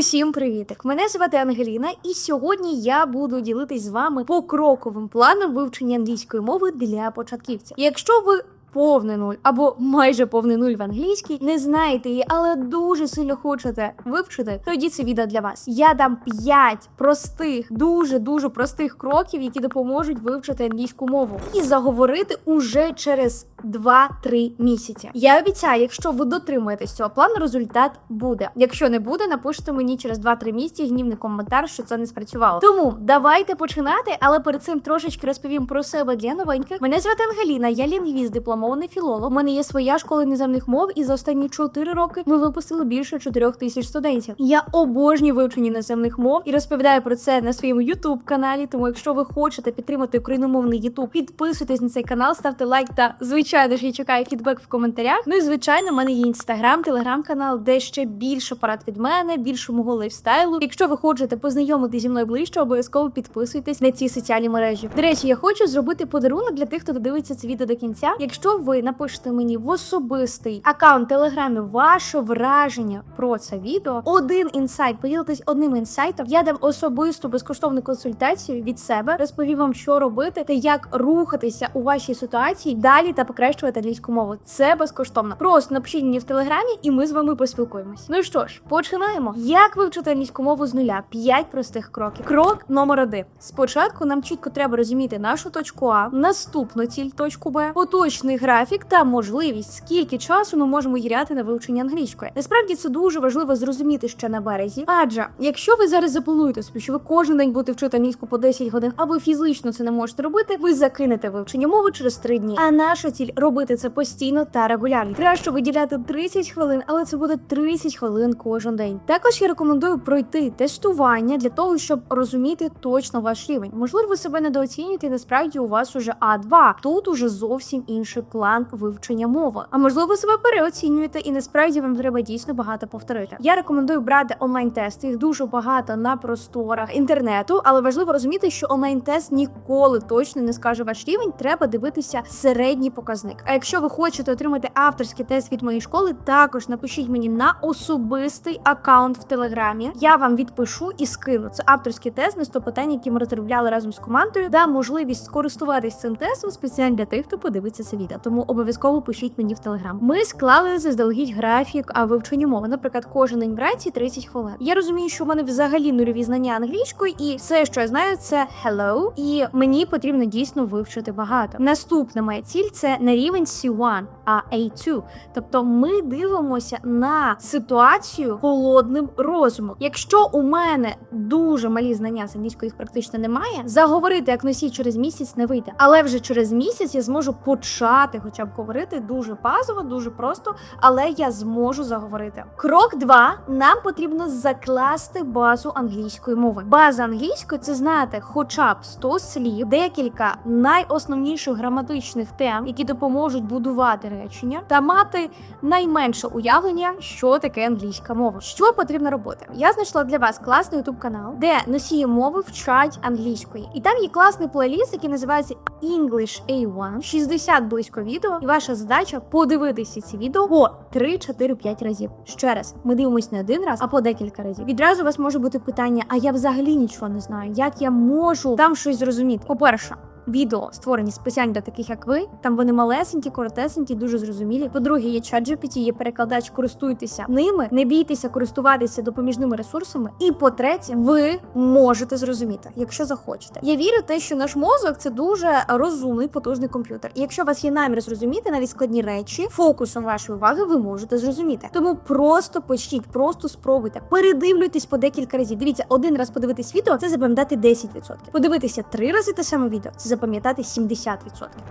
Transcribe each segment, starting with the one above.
Усім привітик! Мене звати Ангеліна, і сьогодні я буду ділитись з вами покроковим планом вивчення англійської мови для початківців. Якщо ви повний нуль або майже повний нуль в англійській, не знаєте її, але дуже сильно хочете вивчити, тоді це відео для вас. Я дам 5 простих, дуже дуже простих кроків, які допоможуть вивчити англійську мову і заговорити уже через 2-3 місяці. Я обіцяю, якщо ви дотримуєтесь цього плану, результат буде. Якщо не буде, напишіть мені через 2-3 місяці гнівний коментар, що це не спрацювало. Тому давайте починати, але перед цим трошечки розповім про себе для новеньких. Мене звати Ангеліна, я лінгвіст, дипломований філолог. У мене є своя школа іноземних мов, і за останні 4 роки ми випустили більше 4 тисяч студентів. Я обожнюю вивчення іноземних мов і розповідаю про це на своєму youtube каналі. Тому, якщо ви хочете підтримати україномовний YouTube, підписуйтесь на цей канал, ставте лайк та звичайно ж я чекаю фідбек в коментарях. Ну і звичайно, в мене є інстаграм, телеграм-канал, де ще більше порад від мене, більше мого лайфстайлу. Якщо ви хочете познайомитися зі мною ближче, обов'язково підписуйтесь на ці соціальні мережі. До речі, я хочу зробити подарунок для тих, хто додивиться це відео до кінця. Якщо ви напишете мені в особистий аккаунт телеграмі ваше враження про це відео, один інсайт, поділитесь одним інсайтом, я дам особисту безкоштовну консультацію від себе, розповім вам, що робити та як рухатися у вашій ситуації далі та покращувати англійську мову. Це безкоштовно. Просто напишіть мені в телеграмі, і ми з вами поспілкуємось. Ну що ж, починаємо. Як вивчити англійську мову з нуля? П'ять простих кроків. Крок номер один. Спочатку нам чітко треба розуміти нашу точку А, наступну ціль точку Б, поточний графік та можливість, скільки часу ми можемо гіряти на вивчення англійської. Насправді це дуже важливо зрозуміти ще на березі. Адже якщо ви зараз заплануєте собі, що ви кожен день будете вчити англійську по 10 годин, а ви фізично це не можете робити, ви закинете вивчення мови через 3 дні. А наша ціль робити це постійно та регулярно. Краще виділяти 30 хвилин, але це буде 30 хвилин кожен день. Також я рекомендую пройти тестування для того, щоб розуміти точно ваш рівень. Можливо, ви себе недооцінюєте, і насправді у вас уже А2. Тут уже зовсім інший план вивчення мови. А можливо, ви себе переоцінюєте, і насправді вам треба дійсно багато повторити. Я рекомендую брати онлайн-тести. Їх дуже багато на просторах інтернету, але важливо розуміти, що онлайн-тест ніколи точно не скаже ваш рівень. Треба дивитися середній показник. А якщо ви хочете отримати авторський тест від моєї школи, також напишіть мені на особистий аккаунт в телеграмі. Я вам відпишу і скину. Це авторський тест на 100 питань, які ми розробляли разом з командою. Дам можливість скористуватись цим тестом спеціально для тих, хто подивиться це відео. Тому обов'язково пишіть мені в телеграм. Ми склали заздалегідь графік вивчення мови. Наприклад, кожен день вранці 30 хвилин. Я розумію, що в мене взагалі нульові знання англійської, і все, що я знаю, це hello, і мені потрібно дійсно вивчити багато. Наступна моя ціль це не рівень C1, а A2. Тобто ми дивимося на ситуацію холодним розумом. Якщо у мене дуже малі знання з англійської їх практично немає, заговорити як носій через місяць не вийде. Але вже через місяць я зможу почати, хоча б говорити дуже базово, дуже просто, але я зможу заговорити. Крок 2. нам потрібно закласти базу англійської мови. База англійської це знати хоча б 100 слів, декілька найосновніших граматичних тем, які допоможуть будувати речення, та мати найменше уявлення, що таке англійська мова. Що потрібно робити? Я знайшла для вас класний youtube канал, де носії мови вчать англійської, і там є класний плейліст, який називається English A1, 60 близько відео, і ваша задача подивитися ці відео по 3, 4, 5 разів. Ще раз, ми дивимось не один раз, а по декілька разів. Відразу у вас може бути питання: а я взагалі нічого не знаю. Як я можу там щось зрозуміти? По-перше. Відео створені спеціально для таких, як ви. Там вони малесенькі, коротесенькі, дуже зрозумілі. По-друге, є ChatGPT, є перекладач, користуйтеся ними, не бійтеся користуватися допоміжними ресурсами. І по-третє, ви можете зрозуміти, якщо захочете. Я вірю в те, що наш мозок це дуже розумний, потужний комп'ютер. І якщо у вас є намір зрозуміти навіть складні речі, фокусом вашої уваги ви можете зрозуміти. Тому просто почніть, просто спробуйте. Передивлюйтесь по декілька разів. Дивіться, один раз подивитись відео, це запам'ятати 10%. Подивитися три рази те саме відео, це запам'ятати 70%.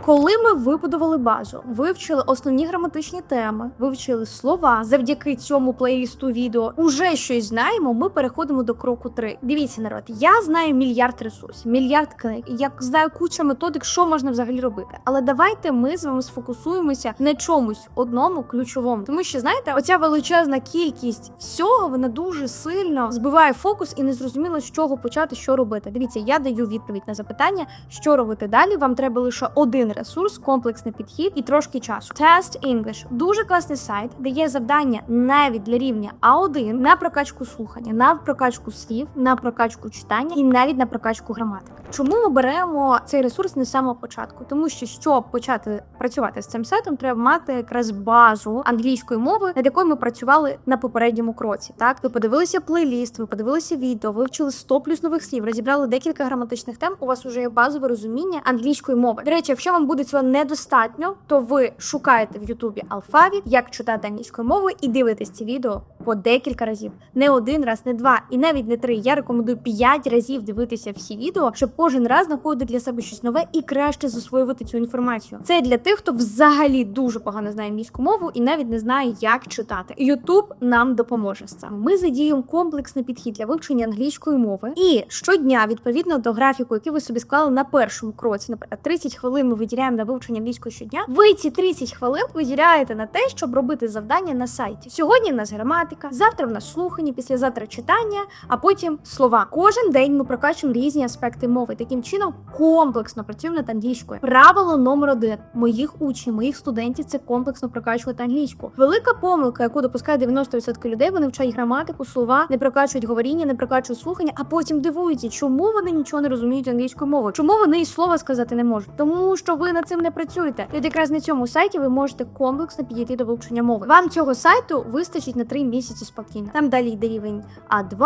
Коли ми вибудували базу, вивчили основні граматичні теми, вивчили слова завдяки цьому плейлісту відео, уже щось знаємо. Ми переходимо до кроку 3. Дивіться, народ, я знаю мільярд ресурсів, мільярд книг. Я знаю куча методик, що можна взагалі робити. Але давайте ми з вами сфокусуємося на чомусь одному ключовому, тому що знаєте, оця величезна кількість всього вона дуже сильно збиває фокус і не зрозуміло, з чого почати, що робити. Дивіться, я даю відповідь на запитання, що робити рухати далі, вам треба лише один ресурс, комплексний підхід і трошки часу. Test English – дуже класний сайт, де є завдання навіть для рівня А1 на прокачку слухання, на прокачку слів, на прокачку читання і навіть на прокачку граматики. Чому ми беремо цей ресурс не з самого початку? Тому що щоб почати працювати з цим сайтом, треба мати якраз базу англійської мови, над якою ми працювали на попередньому кроці. Так, ви подивилися плейліст, ви подивилися відео, вивчили 100 плюс нових слів, розібрали декілька граматичних тем. У вас вже є базове розуміння англійської мови. До речі, якщо вам буде цього недостатньо, то ви шукаєте в Ютубі алфавіт, як читати англійською мовою, і дивитесь ці відео по декілька разів. Не один раз, не два і навіть не три. Я рекомендую п'ять разів дивитися всі відео, щоб кожен раз знаходити для себе щось нове і краще засвоювати цю інформацію. Це для тих, хто взагалі дуже погано знає англійську мову і навіть не знає, як читати. Ютуб нам допоможе з цим. Ми задіємо комплексний підхід для вивчення англійської мови. І щодня, відповідно до графіку, який ви собі склали на першому кроці, наприклад, 30 хвилин ми виділяємо на вивчення англійської щодня. Ви ці 30 хвилин виділяєте на те, щоб робити завдання на сайті. Сьогодні в нас граматика, завтра в нас слухання, післязавтра читання, а потім слова. Кожен день ми прокачуємо різні аспекти мови. Таким чином комплексно працюємо над англійською. Правило номер один моїх учнів, моїх студентів це комплексно прокачувати англійську. Велика помилка, яку допускає 90% людей, вони вчать граматику, слова, не прокачують говоріння, не прокачують слухання, а потім дивуються, чому вони нічого не розуміють англійською мовою. Чому вони і слова сказати не можуть? Тому що ви над цим не працюєте. І от якраз на цьому сайті ви можете комплексно підійти до вивчення мови. Вам цього сайту вистачить на 3 місяці спокійно. Там далі йде рівень А2,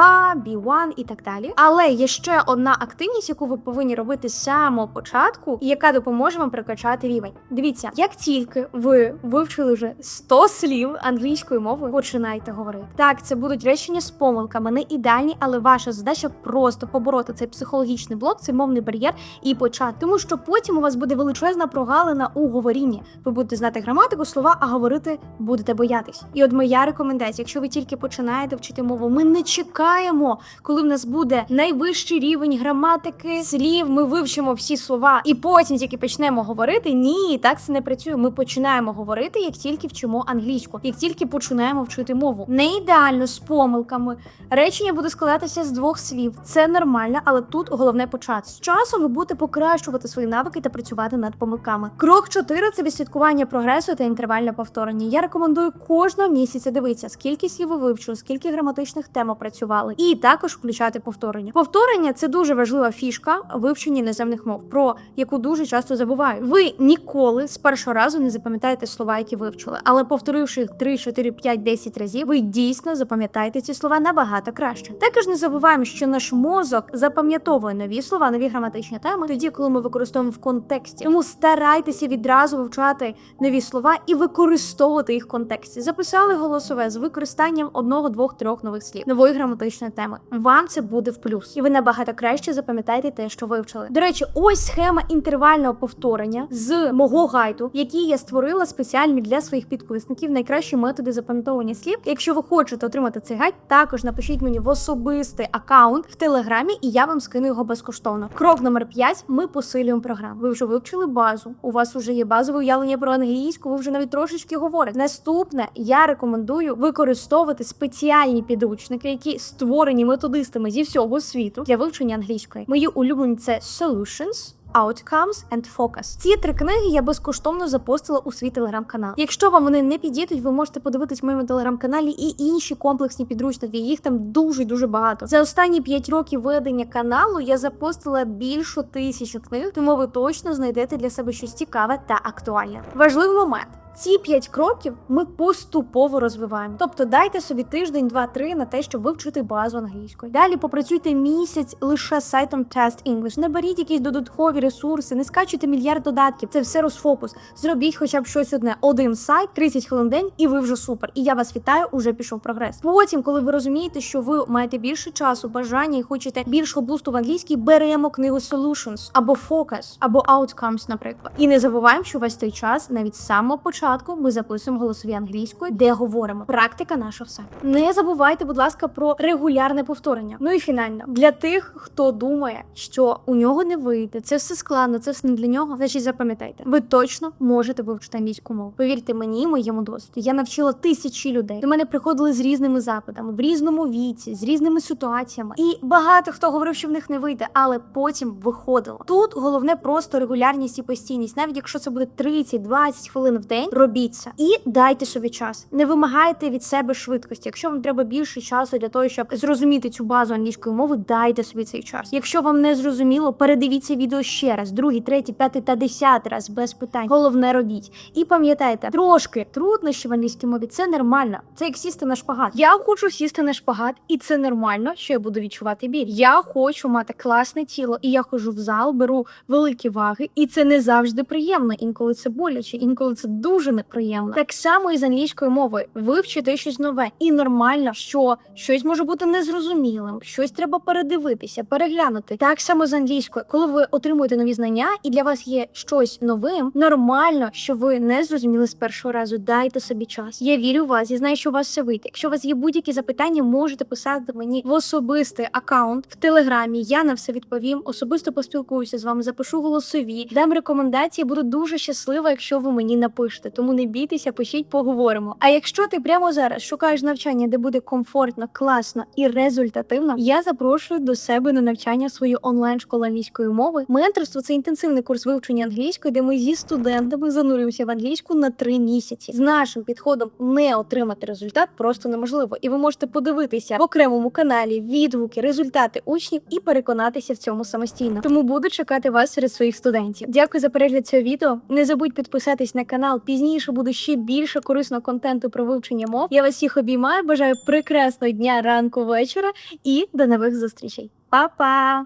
B1 і так далі. Але є ще одна активність, яку ви повинні робити з самого початку, і яка допоможе вам прокачати рівень. Дивіться, як тільки ви вивчили вже 100 слів англійської мови, починайте говорити. Так, це будуть речення з помилками, не ідеальні, але ваша задача просто побороти цей психологічний блок, цей мовний бар'єр і почати. Тому що потім у вас буде величезна прогалина у говорінні. Ви будете знати граматику, слова, а говорити будете боятись. І от моя рекомендація: якщо ви тільки починаєте вчити мову, ми не чекаємо, коли в нас буде найвищий рівень граматики, слів. Ми вивчимо всі слова, і потім тільки почнемо говорити. Ні, так це не працює. Ми починаємо говорити, як тільки вчимо англійську, як тільки починаємо вчити мову. Не ідеально з помилками. Речення буде складатися з двох слів. Це нормально, але тут головне почати. З часом ви будете покращувати свої навики та працювати над помилками. Крок 4 – це відслідкування прогресу та інтервальне повторення. Я рекомендую кожного місяця дивитися, скільки слів ви вивчили, скільки граматичних тем опрацювали, і також включати повторення. Повторення це дуже важлива фішка вивчення іноземних мов, про яку дуже часто забувають. Ви ніколи з першого разу не запам'ятаєте слова, які вивчили, але повторивши їх 3, 4, 5, 10 разів, ви дійсно запам'ятаєте ці слова набагато краще. Також не забуваємо, що наш мозок запам'ятовує нові слова, нові граматичні теми, тоді, коли ми використовуємо в контексті. Тому старайтеся відразу вивчати нові слова і використовувати їх в контексті. Записали голосове з використанням одного, двох, трьох нових слів, нової граматичної теми. Вам це буде в плюс, і ви набагато краще запам'ятаєте те, що вивчили. До речі, ось схема інтервального повторення з мого гайду, який я створила спеціально для своїх підписників. Найкращі методи запам'ятовування слів. Якщо ви хочете отримати цей гайд, також напишіть мені в особистий аккаунт в телеграмі, і я вам скину його безкоштовно. Крок номер 5 Ми посилюємо програму. Ви вже вивчили базу. У вас вже є базове уявлення про англійську. Ви вже навіть трошечки говорите. Наступне я рекомендую використовувати спеціальні підручники, які створені методистами зі всього світу для вивчення англійської. Мої улюблені це Solutions, Outcomes and Focus. Ці три книги я безкоштовно запостила у свій телеграм-канал. Якщо вам вони не підійдуть, ви можете подивитись в моєму телеграм-каналі і інші комплексні підручники. Їх там дуже дуже багато. За останні 5 років ведення каналу я запостила більше тисячі книг, тому ви точно знайдете для себе щось цікаве та актуальне. Важливий момент. Ці п'ять кроків ми поступово розвиваємо. Тобто дайте собі тиждень, два-три на те, щоб вивчити базу англійської. Далі попрацюйте місяць лише сайтом Test English. Не беріть якісь додаткові ресурси, не скачуйте мільярд додатків. Це все розфокус. Зробіть хоча б щось одне, один сайт, 30 хвилин день, і ви вже супер. І я вас вітаю, уже пішов прогрес. Потім, коли ви розумієте, що ви маєте більше часу, бажання і хочете більшого бусту в англійській, беремо книгу Solutions або Focus, або Outcomes, наприклад. І не забуваємо, що весь той час, навіть початку. Спочатку ми записуємо голосові англійською, де говоримо. Практика наша все. Не забувайте, будь ласка, про регулярне повторення. Ну і фінально для тих, хто думає, що у нього не вийде, це все складно, це все не для нього. Значить, запам'ятайте, ви точно можете вивчити англійську мову. Повірте мені, моєму досвіду. Я навчила тисячі людей. До мене приходили з різними запитами, в різному віці, з різними ситуаціями. І багато хто говорив, що в них не вийде, але потім виходило. Тут головне просто регулярність і постійність. Навіть якщо це буде 30-20 хвилин в день, робіть це і дайте собі час. Не вимагайте від себе швидкості. Якщо вам треба більше часу для того, щоб зрозуміти цю базу англійської мови, дайте собі цей час. Якщо вам не зрозуміло, передивіться відео ще раз, другий, третій, п'ятий та десятий раз без питань. Головне робіть. І пам'ятайте, трошки труднощі в англійській мові це нормально. Це як сісти на шпагат. Я хочу сісти на шпагат, і це нормально, що я буду відчувати біль. Я хочу мати класне тіло, і я ходжу в зал, беру великі ваги, і це не завжди приємно. Інколи це боляче, інколи це дуже неприємно. Так само і з англійською мовою. Ви вчите щось нове, і нормально, що щось може бути незрозумілим, щось треба передивитися, переглянути. Так само з англійською, коли ви отримуєте нові знання, і для вас є щось новим, нормально, що ви не зрозуміли з першого разу. Дайте собі час. Я вірю в вас, я знаю, що у вас все вийде. Якщо у вас є будь-які запитання, можете писати мені в особистий аккаунт в телеграмі. Я на все відповім. Особисто поспілкуюся з вами, запишу голосові, дам рекомендації. Буду дуже щаслива, якщо ви мені напишете. Тому не бійтеся, пишіть, поговоримо. А якщо ти прямо зараз шукаєш навчання, де буде комфортно, класно і результативно, я запрошую до себе на навчання свою онлайн школу англійської мови. Менторство це інтенсивний курс вивчення англійської, де ми зі студентами занурюємося в англійську на три місяці. З нашим підходом не отримати результат просто неможливо, і ви можете подивитися в окремому каналі відгуки, результати учнів і переконатися в цьому самостійно. Тому буду чекати вас серед своїх студентів. Дякую за перегляд цього відео. Не забудь підписатись на канал. Пізніше буде ще більше корисного контенту про вивчення мов. Я вас всіх обіймаю. Бажаю прекрасного дня, ранку, вечора і до нових зустрічей. Па-па!